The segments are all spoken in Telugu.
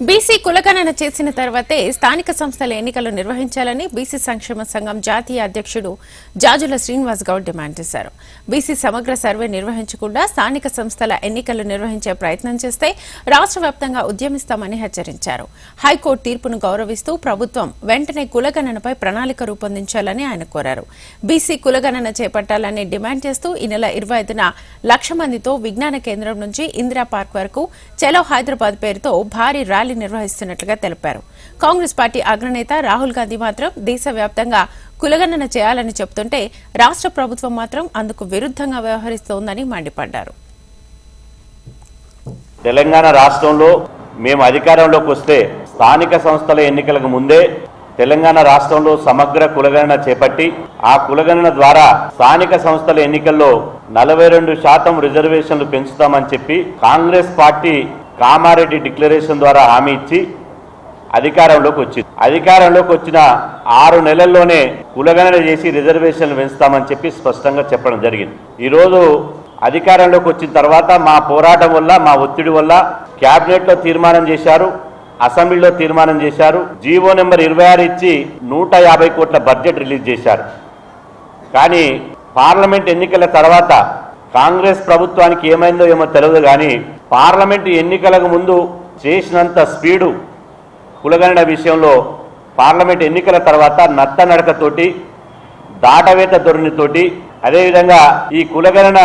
బీసీ కులగణన చేసిన తర్వాతే స్థానిక సంస్థల ఎన్నికలు నిర్వహించాలని బీసీ సంక్షేమ సంఘం జాతీయ అధ్యక్షుడు జాజుల శ్రీనివాస్ గౌడ్ డిమాండ్ చేశారు. బీసీ సమగ్ర సర్వే నిర్వహించకుండా స్థానిక సంస్థల ఎన్నికలు నిర్వహించే ప్రయత్నం చేస్తే రాష్ట్ర వ్యాప్తంగా ఉద్యమిస్తామని హెచ్చరించారు. హైకోర్టు తీర్పును గౌరవిస్తూ ప్రభుత్వం వెంటనే కులగణనపై ప్రణాళిక రూపొందించాలని ఆయన కోరారు. బీసీ కులగణన చేపట్టాలని డిమాండ్ చేస్తూ ఈ నెల ఇరవై ఐదున లక్ష మందితో విజ్ఞాన కేంద్రం నుంచి ఇందిరా పార్క్ వరకు చలో హైదరాబాద్ పేరుతో భారీ ర్యాలీ నిర్వహిస్తున్నట్లుగా తెలిపారు. కాంగ్రెస్ పార్టీ అగ్రనేత రాహుల్ గాంధీ మాత్రం దేశవ్యాప్తంగా కులగణన చేయాలని చెబుతుంటే రాష్ట్ర ప్రభుత్వం మాత్రం అందుకు విరుద్ధంగా వ్యవహరిస్తోందని మండిపడ్డారు. తెలంగాణ రాష్ట్రంలో మేము అధికారంలోకి వస్తే స్థానిక సంస్థల ఎన్నికలకు ముందే తెలంగాణ రాష్ట్రంలో సమగ్ర కులగణన చేపట్టి ఆ కులగణన ద్వారా స్థానిక సంస్థల ఎన్నికల్లో నలభై రెండు శాతం రిజర్వేషన్లు పెంచుతామని చెప్పి కాంగ్రెస్ పార్టీ కామారెడ్డి డిక్లరేషన్ ద్వారా హామీ ఇచ్చి అధికారంలోకి వచ్చింది. అధికారంలోకి వచ్చిన ఆరు నెలల్లోనే కులగణన చేసి రిజర్వేషన్లు పెంచుతామని చెప్పి స్పష్టంగా చెప్పడం జరిగింది. ఈరోజు అధికారంలోకి వచ్చిన తర్వాత మా పోరాటం వల్ల మా ఒత్తిడి వల్ల క్యాబినెట్లో తీర్మానం చేశారు అసెంబ్లీలో తీర్మానం చేశారు జీవో నెంబర్ ఇరవై ఆరు ఇచ్చి నూట యాభై కోట్ల బడ్జెట్ రిలీజ్ చేశారు. కానీ పార్లమెంట్ ఎన్నికల తర్వాత కాంగ్రెస్ ప్రభుత్వానికి ఏమైందో ఏమో తెలియదు కానీ పార్లమెంట్ ఎన్నికలకు ముందు చేసినంత స్పీడు కులగణన విషయంలో పార్లమెంట్ ఎన్నికల తర్వాత నత్త నడకతోటి దాటవేత ధోరణితోటి అదేవిధంగా ఈ కులగణన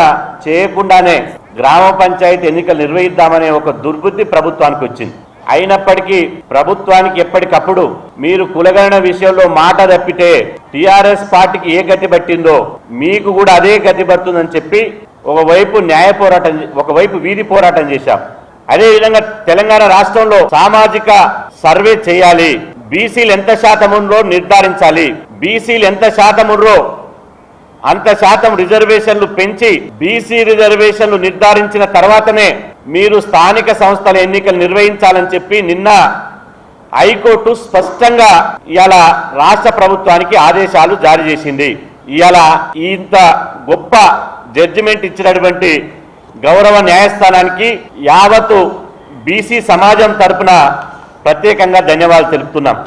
చేయకుండానే గ్రామ పంచాయతీ ఎన్నికలు నిర్వహిద్దామనే ఒక దుర్బుద్ధి ప్రభుత్వానికి వచ్చింది. అయినప్పటికీ ప్రభుత్వానికి ఎప్పటికప్పుడు మీరు కులగణన విషయంలో మాట తప్పితే టిఆర్ఎస్ పార్టీకి ఏ గతి పట్టిందో మీకు కూడా అదే గతి పడుతుందని చెప్పి ఒకవైపు న్యాయ పోరాటం ఒకవైపు వీధి పోరాటం చేశాం. అదేవిధంగా తెలంగాణ రాష్ట్రంలో సామాజిక సర్వే చేయాలి. బీసీలు ఎంత శాతం ఉందో నిర్ధారించాలి. బీసీలు ఎంత శాతం ఉండ్రో అంత శాతం రిజర్వేషన్లు పెంచి బీసీ రిజర్వేషన్లు నిర్ధారించిన తర్వాతనే మీరు స్థానిక సంస్థల ఎన్నికలు నిర్వహించాలని చెప్పి నిన్న హైకోర్టు స్పష్టంగా ఇవాళ రాష్ట్ర ప్రభుత్వానికి ఆదేశాలు జారీ చేసింది. ఇవాళ ఇంత గొప్ప జడ్జిమెంట్ ఇచ్చినటువంటి గౌరవ న్యాయస్థానానికి యావత్తు బీసీ సమాజం తరపున ప్రత్యేకంగా ధన్యవాదాలు తెలుపుతున్నాం.